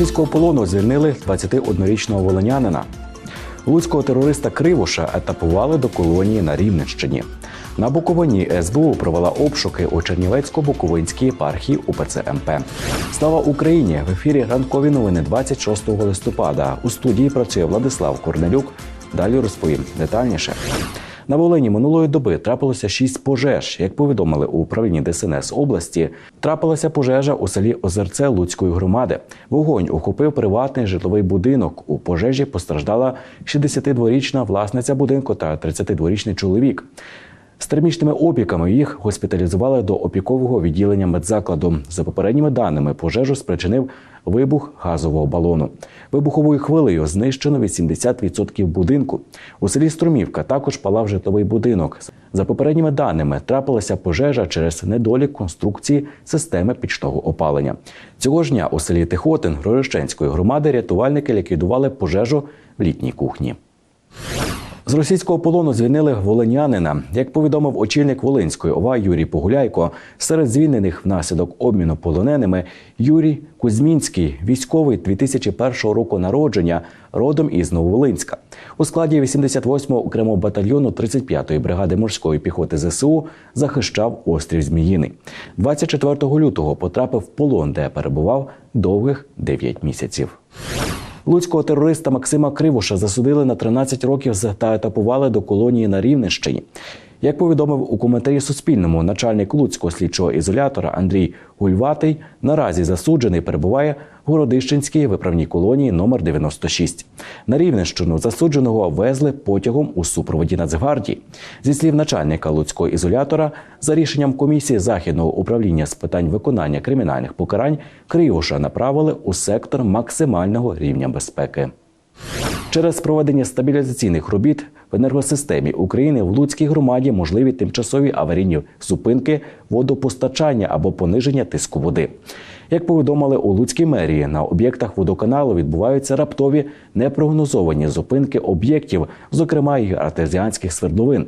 Російського полону звільнили 21-річного волонянина. Луцького терориста Кривоша етапували до колонії на Рівненщині. На Буковині СБУ провела обшуки у Чернівецько-Буковинській єпархії УПЦ МП. Слава Україні! В ефірі ранкові новини 26 листопада. У студії працює Владислав Корнелюк. Далі розповім детальніше. На Волині минулої доби трапилося шість пожеж. Як повідомили у управлінні ДСНС області, трапилася пожежа у селі Озерце Луцької громади. Вогонь охопив приватний житловий будинок. У пожежі постраждала 62-річна власниця будинку та 32-річний чоловік. З термічними опіками їх госпіталізували до опікового відділення медзакладу. За попередніми даними, пожежу спричинив вибух газового балону. Вибуховою хвилею знищено 80% будинку. У селі Струмівка також палав житловий будинок. За попередніми даними, трапилася пожежа через недолік конструкції системи пічного опалення. Цього ж дня у селі Тихотин Рорищенської громади рятувальники ліквідували пожежу в літній кухні. З російського полону звільнили волинянина. Як повідомив очільник Волинської ОВА Юрій Погуляйко, серед звільнених внаслідок обміну полоненими Юрій Кузьмінський, військовий 2001 року народження, родом із Нововолинська. У складі 88-го окремого батальйону 35-ї бригади морської піхоти ЗСУ захищав острів Зміїний. 24 лютого потрапив в полон, де перебував довгих 9 місяців. Луцького терориста Максима Кривоша засудили на 13 років та етапували до колонії на Рівненщині. Як повідомив у коментарі Суспільному начальник Луцького слідчого ізолятора Андрій Гульватий, наразі засуджений перебуває в Городищенській виправній колонії номер 96. На Рівненщину засудженого везли потягом у супроводі Нацгвардії. Зі слів начальника Луцького ізолятора, за рішенням комісії західного управління з питань виконання кримінальних покарань Кривоша направили у сектор максимального рівня безпеки. Через проведення стабілізаційних робіт в енергосистемі України в Луцькій громаді можливі тимчасові аварійні зупинки водопостачання або пониження тиску води. Як повідомили у Луцькій мерії, на об'єктах водоканалу відбуваються раптові непрогнозовані зупинки об'єктів, зокрема і артезіанських свердловин.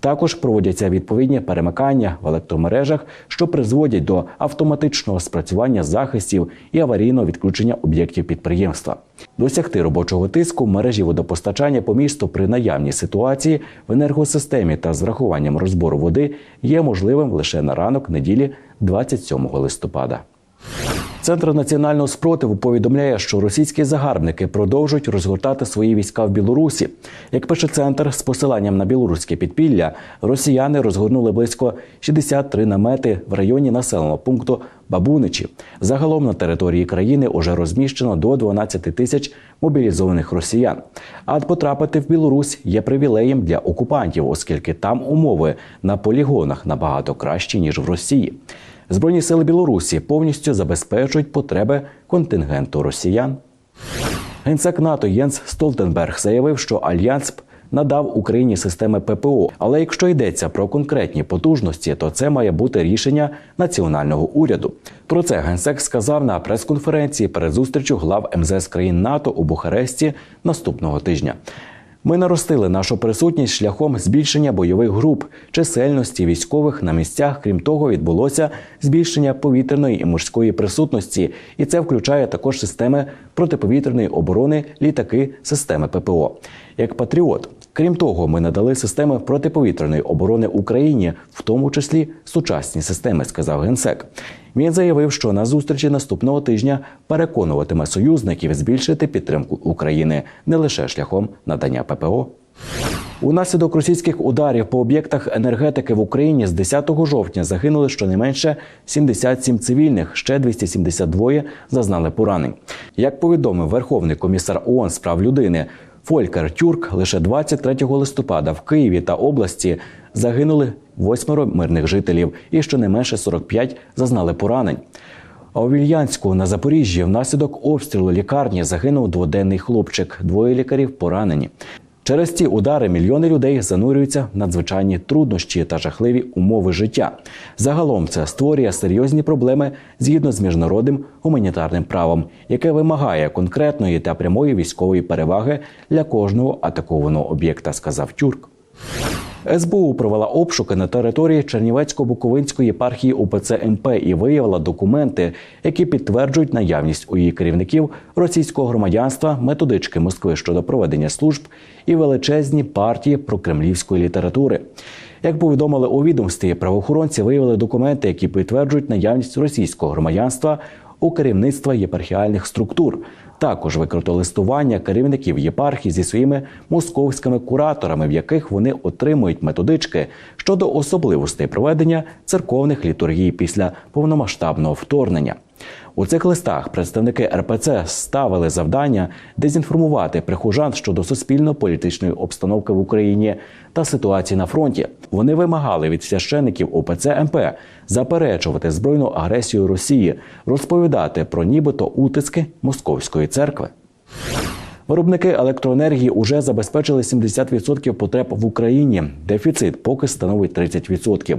Також проводяться відповідні перемикання в електромережах, що призводять до автоматичного спрацювання захистів і аварійного відключення об'єктів підприємства. Досягти робочого тиску мережі водопостачання по місту при наявній ситуації в енергосистемі та з врахуванням розбору води є можливим лише на ранок неділі 27 листопада. Центр національного спротиву повідомляє, що російські загарбники продовжують розгортати свої війська в Білорусі. Як пише центр з посиланням на білоруське підпілля, росіяни розгорнули близько 63 намети в районі населеного пункту Бабуничі. Загалом на території країни уже розміщено до 12 тисяч мобілізованих росіян. А потрапити в Білорусь є привілеєм для окупантів, оскільки там умови на полігонах набагато кращі ніж в Росії. Збройні сили Білорусі повністю забезпечують потреби контингенту росіян. Генсек НАТО Єнс Столтенберг заявив, що альянс надав Україні системи ППО. Але якщо йдеться про конкретні потужності, то це має бути рішення національного уряду. Про це генсек сказав на прес-конференції перед зустрічю глав МЗС країн НАТО у Бухаресті наступного тижня. Ми наростили нашу присутність шляхом збільшення бойових груп, чисельності військових на місцях. Крім того, відбулося збільшення повітряної і морської присутності, і це включає також системи протиповітряної оборони, літаки, системи ППО. Як патріот, крім того, ми надали системи протиповітряної оборони Україні, в тому числі сучасні системи, сказав генсек. Він заявив, що на зустрічі наступного тижня переконуватиме союзників збільшити підтримку України не лише шляхом надання ППО. Унаслідок російських ударів по об'єктах енергетики в Україні з 10 жовтня загинули щонайменше 77 цивільних, ще 272 зазнали поранень. Як повідомив Верховний комісар ООН з прав людини Фолькер Тюрк, лише 23 листопада в Києві та області загинули восьмеро мирних жителів, і щонайменше 45 зазнали поранень. А у Вільянську на Запоріжжі внаслідок обстрілу лікарні загинув дводенний хлопчик. Двоє лікарів поранені. Через ці удари мільйони людей занурюються в надзвичайні труднощі та жахливі умови життя. Загалом це створює серйозні проблеми згідно з міжнародним гуманітарним правом, яке вимагає конкретної та прямої військової переваги для кожного атакованого об'єкта, сказав Тюрк. СБУ провела обшуки на території Чернівецько-Буковинської єпархії УПЦ МП і виявила документи, які підтверджують наявність у її керівників російського громадянства, методички Москви щодо проведення служб і величезні партії прокремлівської літератури. Як повідомили у відомстві, правоохоронці виявили документи, які підтверджують наявність російського громадянства у керівництва єпархіальних структур. Також викрито листування керівників єпархії зі своїми московськими кураторами, в яких вони отримують методички щодо особливостей проведення церковних літургій після повномасштабного вторгнення. У цих листах представники РПЦ ставили завдання дезінформувати прихожан щодо суспільно-політичної обстановки в Україні та ситуації на фронті. Вони вимагали від священиків ОПЦ МП заперечувати збройну агресію Росії, розповідати про нібито утиски московської церкви. Виробники електроенергії уже забезпечили 70% потреб в Україні. Дефіцит поки становить 30%.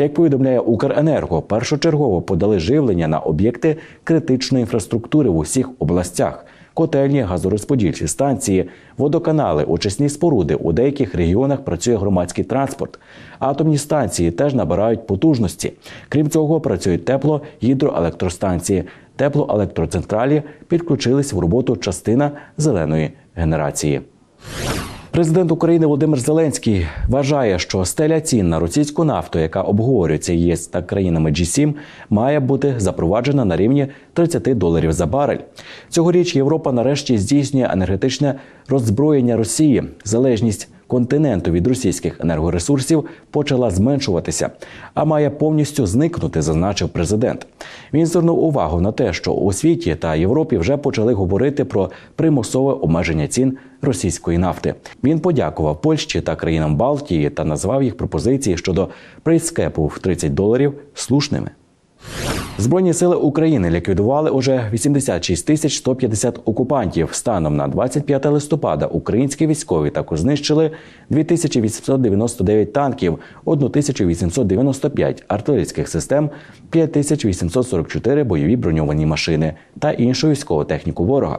Як повідомляє Укренерго, першочергово подали живлення на об'єкти критичної інфраструктури в усіх областях. Котельні, газорозподільчі станції, водоканали, очисні споруди. У деяких регіонах працює громадський транспорт. Атомні станції теж набирають потужності. Крім цього, працюють тепло гідроелектростанції. Теплоелектроцентралі підключились в роботу частина зеленої генерації. Президент України Володимир Зеленський вважає, що стеля цін на російську нафту, яка обговорюється ЄС та країнами G7, має бути запроваджена на рівні 30 доларів за барель. Цьогоріч Європа нарешті здійснює енергетичне роззброєння Росії. Залежність континенту від російських енергоресурсів почала зменшуватися, а має повністю зникнути, зазначив президент. Він звернув увагу на те, що у світі та Європі вже почали говорити про примусове обмеження цін російської нафти. Він подякував Польщі та країнам Балтії та назвав їх пропозиції щодо прейскепу в 30 доларів слушними. Збройні сили України ліквідували уже 86 тисяч 150 окупантів. Станом на 25 листопада українські військові також знищили 2899 танків, 1895 артилерійських систем, 5844 бойові броньовані машини та іншу військову техніку ворога.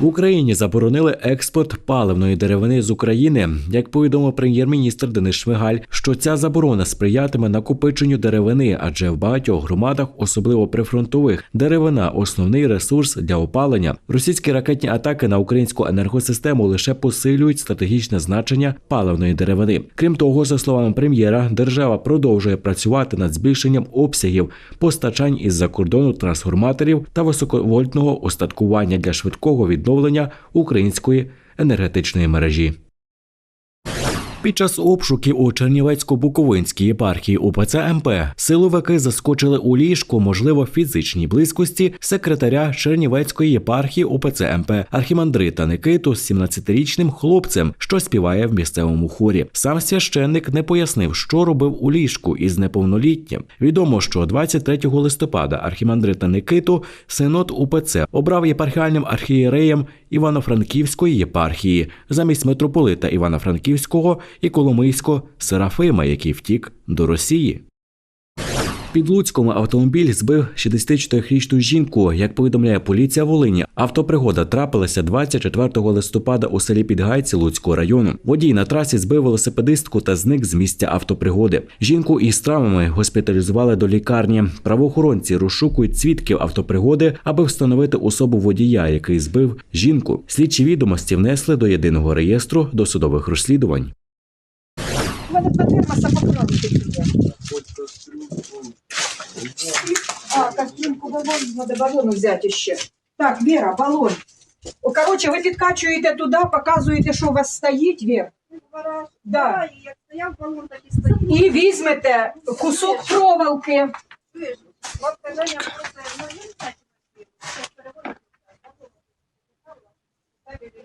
В Україні заборонили експорт паливної деревини з України. Як повідомив прем'єр-міністр Денис Шмигаль, що ця заборона сприятиме накопиченню деревини, адже в багатьох громадах, особливо прифронтових, деревина основний ресурс для опалення. Російські ракетні атаки на українську енергосистему лише посилюють стратегічне значення паливної деревини. Крім того, за словами прем'єра, держава продовжує працювати над збільшенням обсягів постачань із-за кордону трансформаторів та високовольтного остаткування для швидкого відновлення української енергетичної мережі. Під час обшуків у Чернівецько-Буковинській єпархії УПЦ МП силовики заскочили у ліжко, можливо, фізичній близькості секретаря Чернівецької єпархії УПЦ МП архімандрита Никиту з 17-річним хлопцем, що співає в місцевому хорі. Сам священник не пояснив, що робив у ліжку із неповнолітнім. Відомо, що 23 листопада архімандрита Никиту синод УПЦ обрав єпархіальним архієреєм Івано-Франківської єпархії замість митрополита Івано-Франківського і Коломийського Серафима, який втік до Росії. Під Луцьком автомобіль збив 64-річну жінку. Як повідомляє поліція Волині, автопригода трапилася 24 листопада у селі Підгайці Луцького району. Водій на трасі збив велосипедистку та зник з місця автопригоди. Жінку із травмами госпіталізували до лікарні. Правоохоронці розшукують свідків автопригоди, аби встановити особу водія, який збив жінку. Слідчі відомості внесли до єдиного реєстру досудових розслідувань. Мене два термоса є. А, кастрюльку балон, надо балон взяти ще. Так, Вера, балон. Короче, ви підкачуєте туди, показуєте, що у вас стоїть, Вер. Да. і візьмете кусок проволоки. Просто ну, я давайте,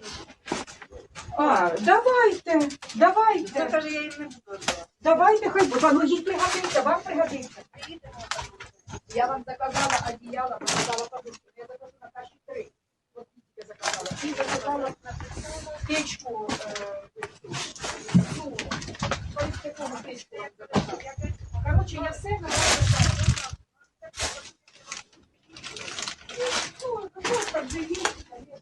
Це давайте. каже, я їм не буду робити. Давайте, хай воно їй пригодиться, вам пригодиться. Я вам заказала одеяло, заказала подушку. Я закажу на каші три. От я заказала. І заказала на Печку. ну, колись такому печку я заказала. Короче, я все Ну, вот как же есть, конечно.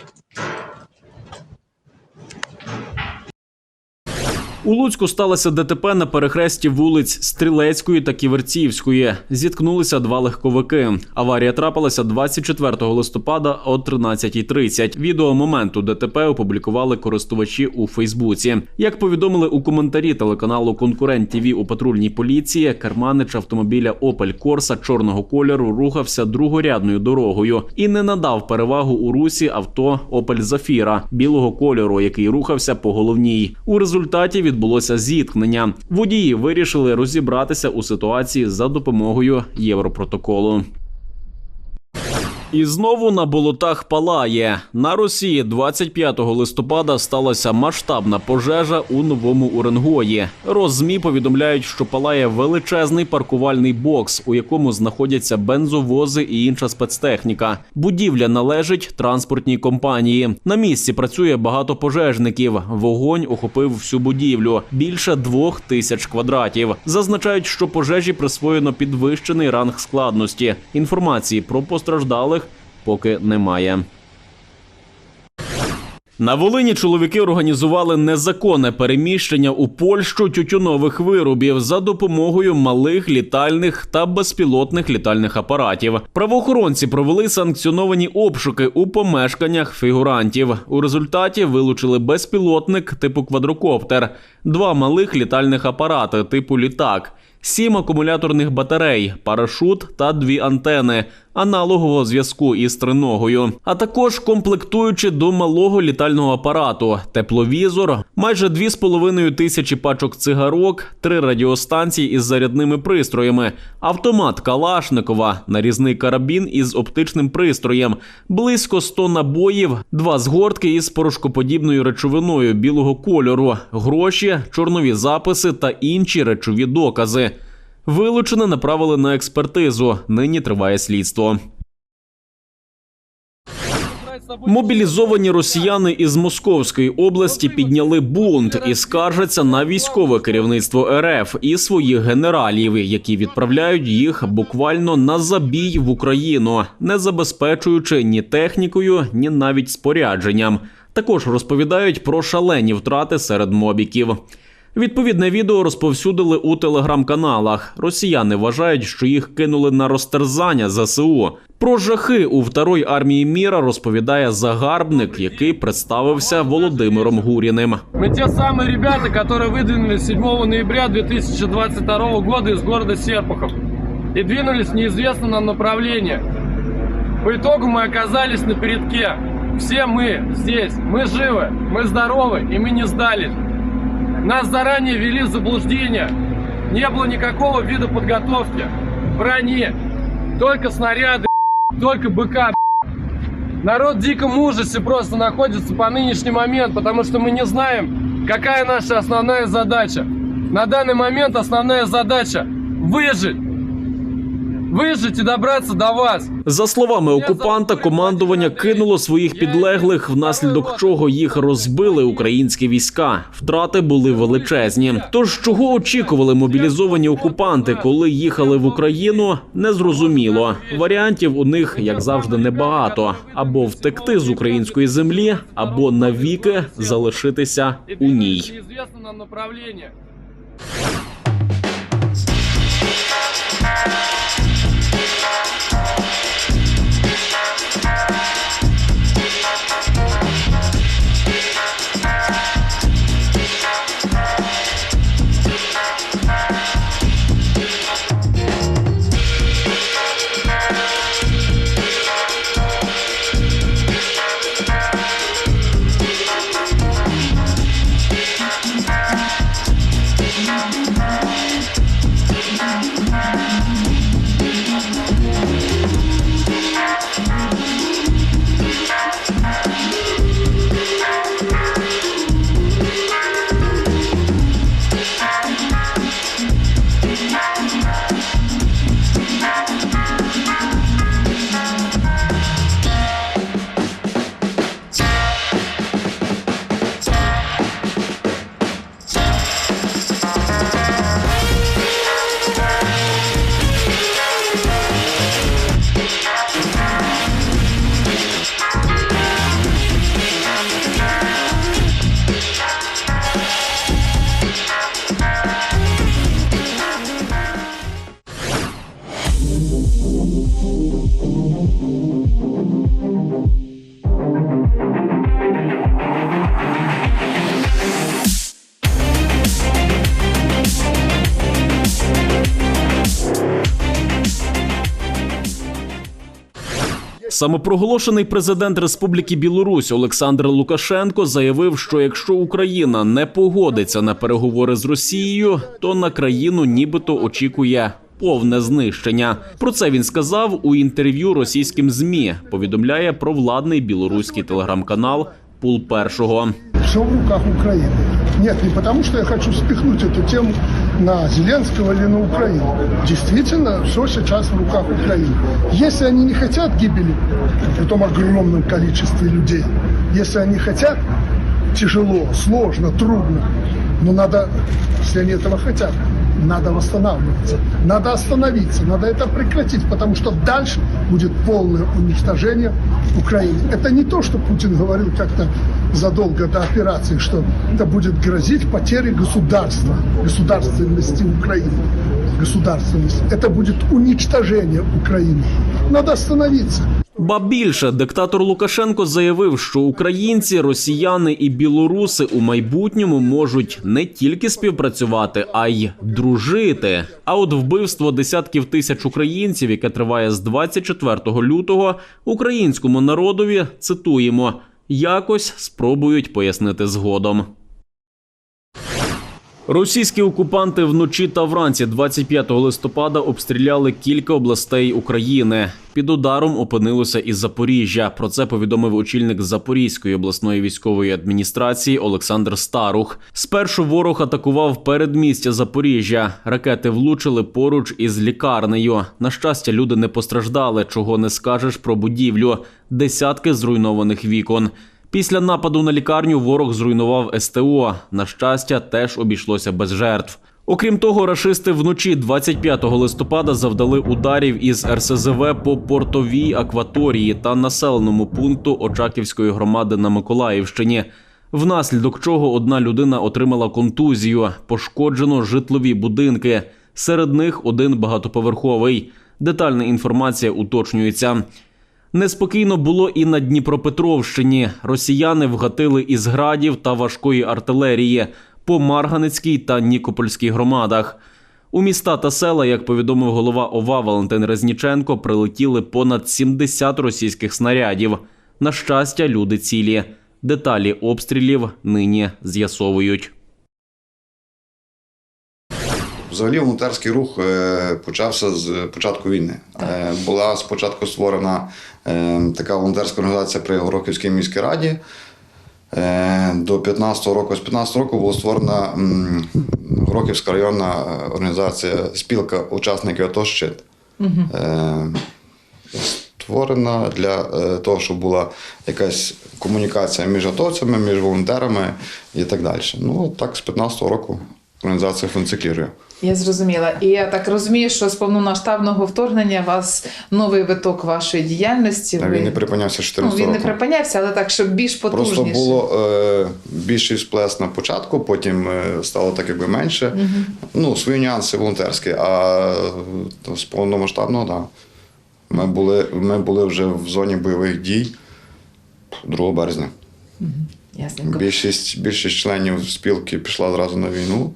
У Луцьку сталося ДТП на перехресті вулиць Стрілецької та Ківерцівської. Зіткнулися два легковики. Аварія трапилася 24 листопада о 13.30. Відео моменту ДТП опублікували користувачі у Фейсбуці. Як повідомили у коментарі телеканалу Конкурент ТІВІ у патрульній поліції, керманич автомобіля Opel Corsa чорного кольору рухався другорядною дорогою і не надав перевагу у русі авто Opel Zafira білого кольору, який рухався по головній. У результаті відбулося зіткнення. Водії вирішили розібратися у ситуації за допомогою Європротоколу. І знову на болотах палає. На Росії 25 листопада сталася масштабна пожежа у новому Уренгої. Роззмі повідомляють, що палає величезний паркувальний бокс, у якому знаходяться бензовози і інша спецтехніка. Будівля належить транспортній компанії. На місці працює багато пожежників. Вогонь охопив всю будівлю більше двох тисяч квадратів. Зазначають, що пожежі присвоєно підвищений ранг складності. Інформації про постраждалих поки немає. На Волині чоловіки організували незаконне переміщення у Польщу тютюнових виробів за допомогою малих літальних та безпілотних літальних апаратів. Правоохоронці провели санкціоновані обшуки у помешканнях фігурантів. У результаті вилучили безпілотник типу квадрокоптер, два малих літальних апарати типу літак. Сім акумуляторних батарей, парашут та дві антени аналогового зв'язку із триногою, а також комплектуючи до малого літального апарату, тепловізор, майже 2,5 тисячі пачок цигарок, три радіостанції із зарядними пристроями, автомат Калашникова, нарізний карабін із оптичним пристроєм, близько 100 набоїв, два згортки із порошкоподібною речовиною білого кольору, гроші, чорнові записи та інші речові докази. Вилучене направили на експертизу. Нині триває слідство. Мобілізовані росіяни із Московської області підняли бунт і скаржаться на військове керівництво РФ і своїх генералів, які відправляють їх буквально на забій в Україну, не забезпечуючи ні технікою, ні навіть спорядженням. Також розповідають про шалені втрати серед мобіків. Відповідне відео розповсюдили у телеграм-каналах. Росіяни вважають, що їх кинули на розтерзання ЗСУ. Про жахи у второй армії міра розповідає загарбник, який представився Володимиром Гуріним. Мы те самые ребята, которые выдвинулись 7 ноября 2022 года из города Серпухов и двинулись в неизвестном нам направлении. По итогу мы оказались на передке. Все мы здесь, мы живы, мы здоровы и мы не сдались. Нас заранее ввели в заблуждение. Не было никакого вида подготовки, брони, только снаряды, только БК. Народ в диком ужасе просто находится по нынешний момент, потому что мы не знаем, какая наша основная задача. На данный момент основная задача выжить. Выжить и добраться до вас. За словами окупанта, командування кинуло своїх підлеглих, внаслідок чого їх розбили українські війська. Втрати були величезні. Тож чого очікували мобілізовані окупанти, коли їхали в Україну, незрозуміло. Варіантів у них, як завжди, небагато: або втекти з української землі, або навіки залишитися у ній. Самопроголошений президент Республіки Білорусь Олександр Лукашенко заявив, що якщо Україна не погодиться на переговори з Росією, то на країну нібито очікує повне знищення. Про це він сказав у інтерв'ю російським змі. Повідомляє провладний білоруський телеграм-канал Пул Першого. все в руках Украины. Нет, не потому что я хочу спихнуть эту тему на Зеленского или на Украину. Действительно, все сейчас в руках Украины. Если они не хотят гибели, при том огромном количестве людей, если они хотят тяжело, сложно, трудно, но надо, если они этого хотят, надо восстанавливаться, надо остановиться, надо это прекратить, потому что дальше будет полное уничтожение Украины. Это не то, что Путин говорил как-то задолго до операции, что это будет грозить потерей государства, государственности Украины. Государственность. Это будет уничтожение Украины. Надо остановиться. Ба більше диктатор Лукашенко заявив, що українці, росіяни і білоруси у майбутньому можуть не тільки співпрацювати, а й дружити. А от вбивство десятків тисяч українців, яке триває з 24 лютого, українському народові цитуємо якось спробують пояснити згодом. Російські окупанти вночі та вранці 25 листопада обстріляли кілька областей України. Під ударом опинилося і Запоріжжя. Про це повідомив очільник Запорізької обласної військової адміністрації Олександр Старух. Спершу ворог атакував передмістя Запоріжжя. Ракети влучили поруч із лікарнею. На щастя, люди не постраждали, чого не скажеш про будівлю. Десятки зруйнованих вікон. Після нападу на лікарню ворог зруйнував СТО. На щастя, теж обійшлося без жертв. Окрім того, рашисти вночі 25 листопада завдали ударів із РСЗВ по портовій акваторії та населеному пункту Очаківської громади на Миколаївщині. Внаслідок чого одна людина отримала контузію, пошкоджено житлові будинки. Серед них один багатоповерховий. Детальна інформація уточнюється. Неспокійно було і на Дніпропетровщині. Росіяни вгатили із градів та важкої артилерії по Марганецькій та Нікопольській громадах. У міста та села, як повідомив голова ОВА Валентин Резніченко, прилетіли понад 70 російських снарядів. На щастя, люди цілі. Деталі обстрілів нині з'ясовують. Взагалі волонтерський рух е, почався з початку війни. Е, Була спочатку створена е, така волонтерська організація при Горохівській міській раді. До 15-го року, з 15-го року була створена Горохівська районна організація спілка учасників АТО «Щит». Створена для того, щоб була якась комунікація між атовцями, між волонтерами і так далі. Ну, так з 15-го року організація функціонує. Я зрозуміла. І я так розумію, що з повномасштабного вторгнення у вас новий виток вашої діяльності. Ви- Він не припинявся ну, він не припинявся, але так, щоб більш потужніше. Просто було е, більший сплес на початку, потім е, стало так якби менше. Ну, свої нюанси волонтерські, а е, з повномасштабного, так. Да. Ми були, ми були вже в зоні бойових дій 2 березня. Ясненько. Більшість, більшість членів спілки пішла зразу на війну.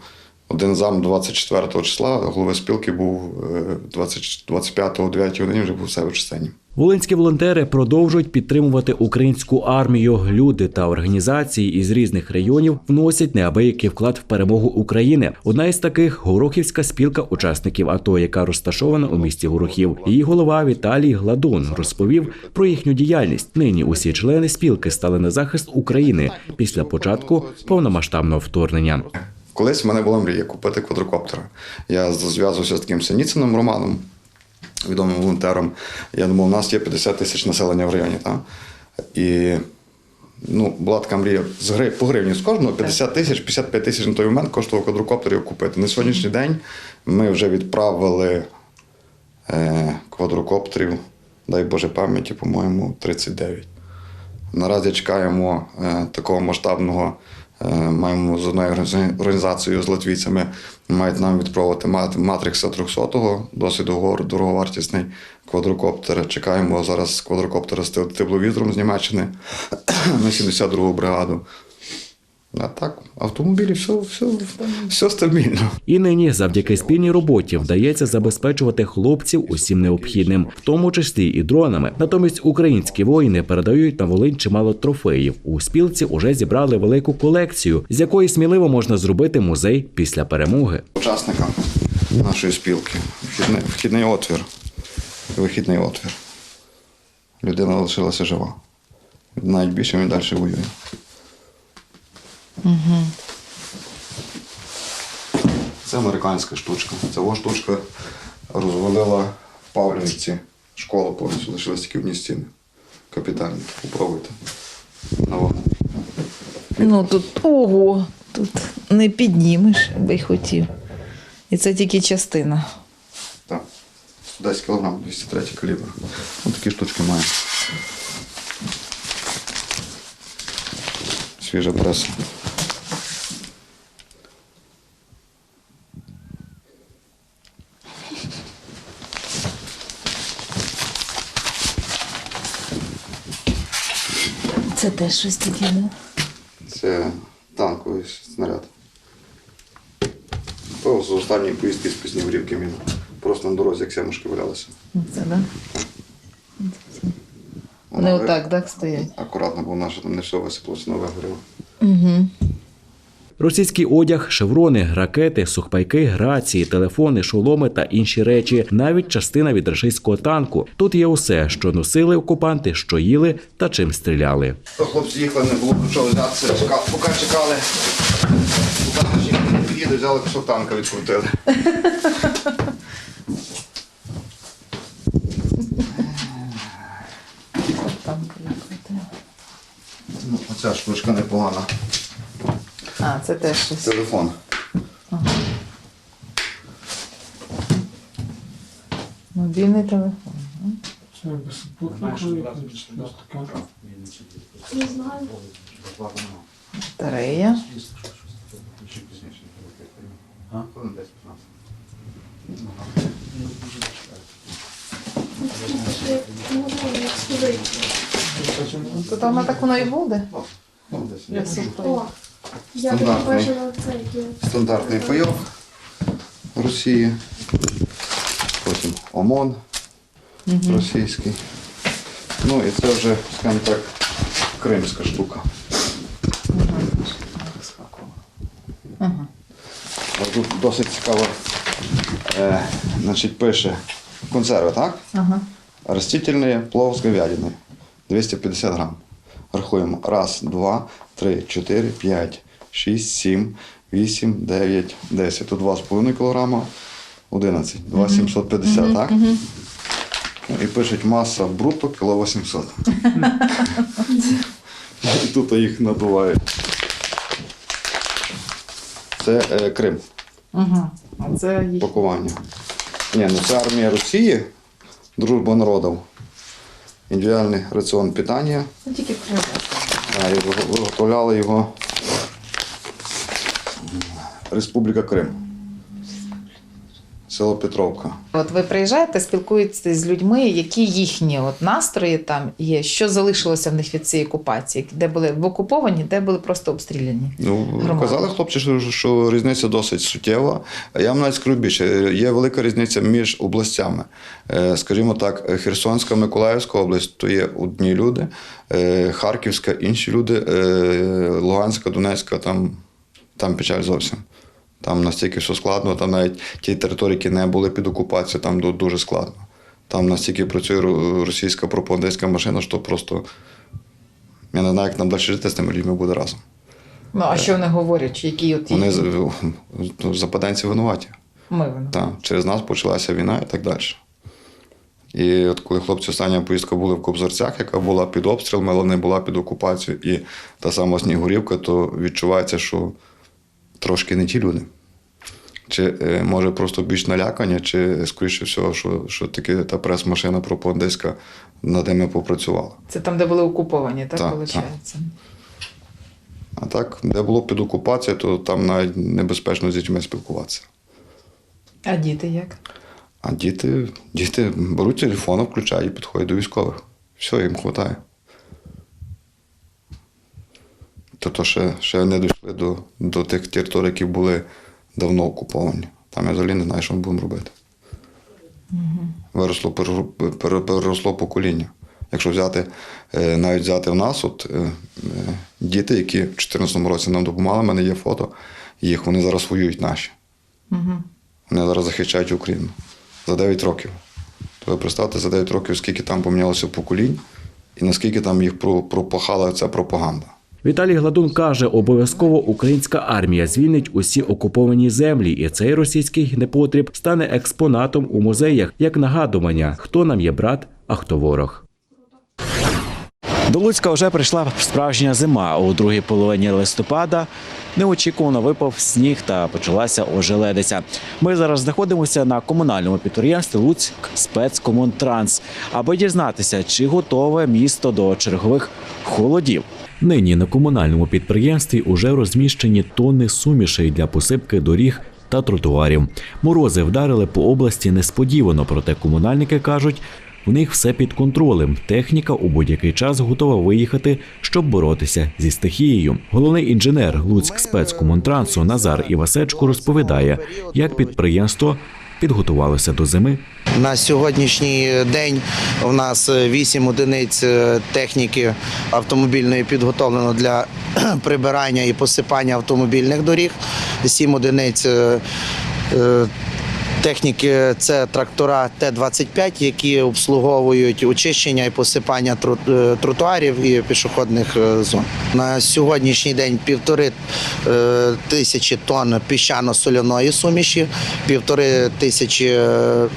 Один зам 24 числа, голови спілки був е, 20, 25 о 9 годині вже був себе в частині. Волинські волонтери продовжують підтримувати українську армію. Люди та організації із різних районів вносять неабиякий вклад в перемогу України. Одна із таких Горохівська спілка учасників АТО, яка розташована у місті Горохів. Її голова Віталій Гладун розповів про їхню діяльність. Нині усі члени спілки стали на захист України після початку повномасштабного вторгнення. Колись в мене була мрія купити квадрокоптера. Я зв'язувався з таким Синіцином Романом, відомим волонтером. Я думав, у нас є 50 тисяч населення в районі. Так? І ну, була така мрія з гри, по гривні з кожного 50 тисяч, 55 тисяч на той момент коштував квадрокоптер його купити. На сьогоднішній день ми вже відправили е, квадрокоптерів, дай Боже пам'яті, по-моєму, 39. Наразі чекаємо е, такого масштабного. Е, маємо з одною організа- організацією з латвійцями, мають нам відправити мат- матрикса 300-го, досить дорого- дороговартісний квадрокоптер. Чекаємо зараз квадрокоптера з тепловізором з Німеччини на 72-гу бригаду. А так, автомобілі, все, все, все стабільно. І нині, завдяки спільній роботі, вдається забезпечувати хлопців усім необхідним, в тому числі і дронами. Натомість українські воїни передають на Волинь чимало трофеїв. У спілці уже зібрали велику колекцію, з якої сміливо можна зробити музей після перемоги. Учасникам нашої спілки. Вхідний, вхідний отвір. Вихідний отвір. Людина лишилася жива. Навіть більше він далі воює. Це американська штучка. Ця штучка розвалила в Павлівці школу повністю, лишились тільки одні стіни. Капітальні. Попробуйте. На. Ну тут ого, тут не піднімеш, би й хотів. І це тільки частина. Так. 110 кг, 203 калібр. Ось такі штучки має. Свіжа преса. Це теж щось таке, ну. Це танковий снаряд. То з останньої поїздки з Піснігурівки він просто на дорозі, як сямушки валялися. Це, да? Вони отак, так, стоять. Акуратно, бо ж там не все висипалося, нове горіло. Угу. Російський одяг, шеврони, ракети, сухпайки, рації, телефони, шоломи та інші речі, навіть частина від рашистського танку. Тут є усе, що носили окупанти, що їли та чим стріляли. Хлопці їхали, не було чого взятися, поки чекали. Під'їдуть, взяли кусок танка, відкрутили. Ну, оця штучка непогана. А, це теж щось. Телефон. Мобільний телефон. Батарея. Ну, То там так воно і буде. Я супер. Стандартний. Стандартний пайок Росії. Потім ОМОН російський. Ну і це вже, скажімо так, кримська штука. Ага. Тут досить цікаво. Е, значить, пише консерви, так? Ага. Растительные плов с говядиной. 250 грам. Рахуємо. Раз, два, три, чотири, п'ять, шість, сім, вісім, дев'ять, десять. Тут 2,5 кг, 11. 2,750, так? Ну, І пишуть маса бруто кіло 800. І тут їх надувають. Це е, Крим, Ага. А це їх. пакування. Ні, ну це армія Росії, дружба народів. Індивідуальний раціон питання. Ну, тільки привезли. А, і виготовляли його Республіка Крим. Село Петровка. От ви приїжджаєте, спілкуєтеся з людьми, які їхні от настрої там є, що залишилося в них від цієї окупації, де були в окуповані, де були просто обстріляні. Ну, Громада. казали хлопці, що, що різниця досить суттєва. Я вам навіть скажу більше, є велика різниця між областями. Е, Скажімо так, Херсонська, Миколаївська область то є одні люди, е, Харківська інші люди, е, Луганська, Донецька, там, там печаль зовсім. Там настільки все складно, там навіть ті території, які не були під окупацією, там дуже складно. Там настільки працює російська пропагандистська машина, що просто я не знаю, як нам далі жити з тими людьми буде разом. Ну а що вони говорять? Які от Вони ну, западенці винуваті. ми вони. Так, через нас почалася війна і так далі. І от коли хлопці остання поїздка були в Кобзарцях, яка була під обстрілами, але не була під окупацією, і та сама Снігурівка, то відчувається, що трошки не ті люди. Чи е, може просто більш налякані, чи скоріше всього, що, що таки та прес-машина пропагандистська над ними попрацювала. Це там, де були окуповані, так, Так, виходить? А так, де було під окупацією, то там навіть небезпечно з дітьми спілкуватися. А діти як? А діти, діти беруть телефон, включають і підходять до військових. Все, їм вистачає. Тобто ще, ще не дійшли до, до тих територій, які були давно окуповані. Там я взагалі не знаю, що ми будемо робити. Виросло, переросло покоління. Якщо взяти, е, навіть взяти в нас, от е, е, діти, які в 2014 році нам допомагали, в мене є фото їх, вони зараз воюють наші. Вони зараз захищають Україну за 9 років. То ви представте, за 9 років, скільки там помінялося поколінь, і наскільки там їх пропахала ця пропаганда. Віталій Гладун каже, обов'язково українська армія звільнить усі окуповані землі, і цей російський непотріб стане експонатом у музеях як нагадування, хто нам є брат, а хто ворог. До Луцька вже прийшла справжня зима. У другій половині листопада неочікувано випав сніг та почалася ожеледиця. Ми зараз знаходимося на комунальному підприємстві Луцьк спецкомунтранс, аби дізнатися, чи готове місто до чергових холодів. Нині на комунальному підприємстві уже розміщені тонни сумішей для посипки доріг та тротуарів. Морози вдарили по області несподівано, проте комунальники кажуть, у них все під контролем. Техніка у будь-який час готова виїхати, щоб боротися зі стихією. Головний інженер Луцьк спецкомунтрансу Назар Івасечко розповідає, як підприємство підготувалося до зими На сьогоднішній день у нас 8 одиниць е, техніки автомобільної підготовлено для прибирання і посипання автомобільних доріг. 7 одиниць е, е, техніки це трактора Т-25, які обслуговують очищення і посипання е, тротуарів і пішохідних е, зон. На сьогоднішній день півтори е, тисячі тонн піщано-соляної суміші, півтори тисячі е, е,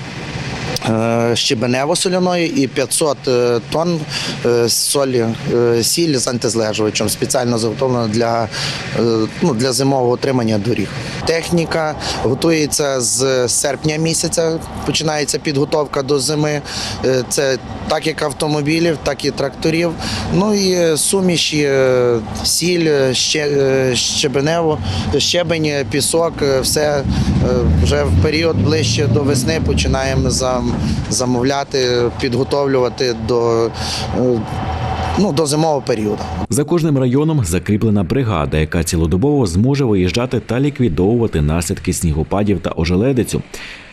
щебенево-соляної і 500 е, тонн е, солі, е, сіль з антизлежувачем, спеціально заготовлено для, е, ну, для зимового утримання доріг. Техніка готується з серпня місяця, починається підготовка до зими. Е, Це так як автомобілів, так і тракторів. Ну і суміші, е, сіль, ще, е, щебенево, щебень, пісок, е, все е, вже в період ближче до весни починаємо зам- замовляти, підготовлювати до, е, ну, до зимового періоду. За кожним районом закріплена бригада, яка цілодобово зможе виїжджати та ліквідовувати наслідки снігопадів та ожеледицю.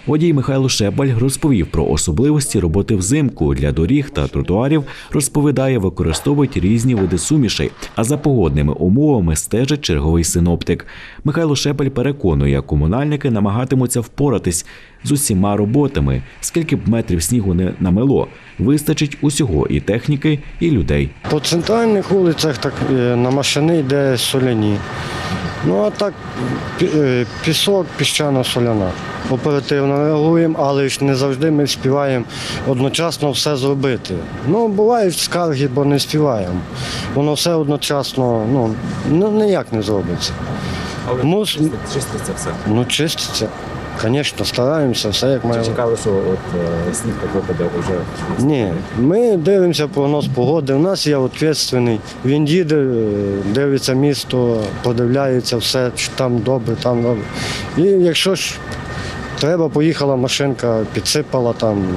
Водій Михайло Шебаль розповів про особливості роботи взимку для доріг та тротуарів. Розповідає, використовують різні види сумішей, а за погодними умовами стежить черговий синоптик. Михайло Шепель переконує, комунальники намагатимуться впоратись з усіма роботами. Скільки б метрів снігу не намело, вистачить усього і техніки, і людей. По центральних вулицях так е, на машини йде соляні. Ну а так е, пісок, піщано-соляна. Оперативно реагуємо, але ж не завжди ми співаємо одночасно все зробити. Ну, бувають скарги, бо не співаємо. Воно все одночасно ну, ну ніяк не зробиться. Мус... чиститься все. Ну, чиститься. Звісно, стараємося, все як має. бути. Чекали, що от е, сніг так випаде вже. Ні, ми дивимося прогноз погоди. У нас є відповідальний. Він їде, е, дивиться місто, подивляється все, чи там добре, там добре. І якщо ж треба, поїхала машинка, підсипала там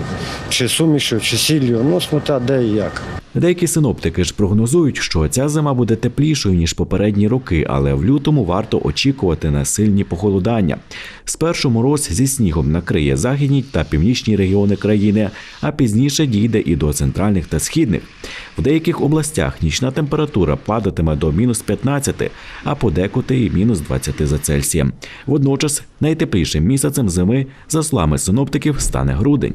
чи сумішю, чи сіллю, ну смотря де і як. Деякі синоптики ж прогнозують, що ця зима буде теплішою ніж попередні роки, але в лютому варто очікувати на сильні похолодання. Спершу мороз зі снігом накриє західні та північні регіони країни, а пізніше дійде і до центральних та східних. В деяких областях нічна температура падатиме до мінус 15, а подекуди і мінус 20 за Цельсієм. Водночас найтеплішим місяцем зими, за словами синоптиків, стане грудень.